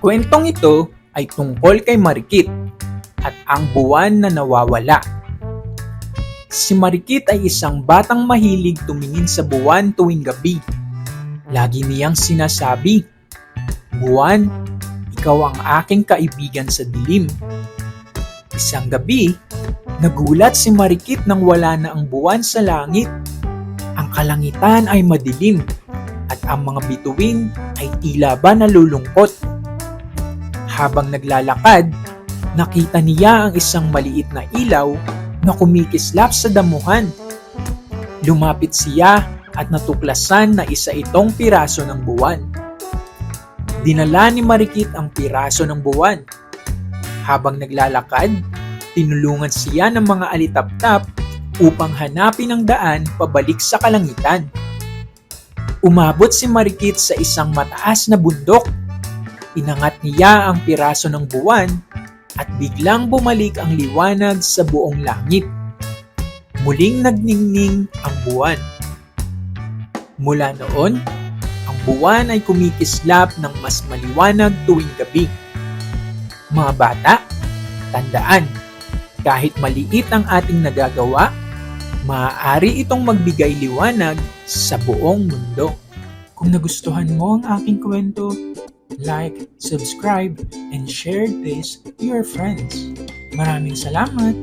kwentong ito ay tungkol kay Marikit at ang buwan na nawawala. Si Marikit ay isang batang mahilig tumingin sa buwan tuwing gabi. Lagi niyang sinasabi, Buwan, ikaw ang aking kaibigan sa dilim. Isang gabi, nagulat si Marikit nang wala na ang buwan sa langit. Ang kalangitan ay madilim at ang mga bituin ay tila ba nalulungkot. Habang naglalakad, nakita niya ang isang maliit na ilaw na kumikislap sa damuhan. Lumapit siya at natuklasan na isa itong piraso ng buwan. Dinala ni Marikit ang piraso ng buwan. Habang naglalakad, tinulungan siya ng mga alitap-tap upang hanapin ang daan pabalik sa kalangitan. Umabot si Marikit sa isang mataas na bundok. Inangat niya ang piraso ng buwan at biglang bumalik ang liwanag sa buong langit. Muling nagningning ang buwan. Mula noon, ang buwan ay kumikislap ng mas maliwanag tuwing gabi. Mga bata, tandaan, kahit maliit ang ating nagagawa, maaari itong magbigay liwanag sa buong mundo. Kung nagustuhan mo ang aking kwento, like, subscribe, and share this to your friends. Maraming salamat!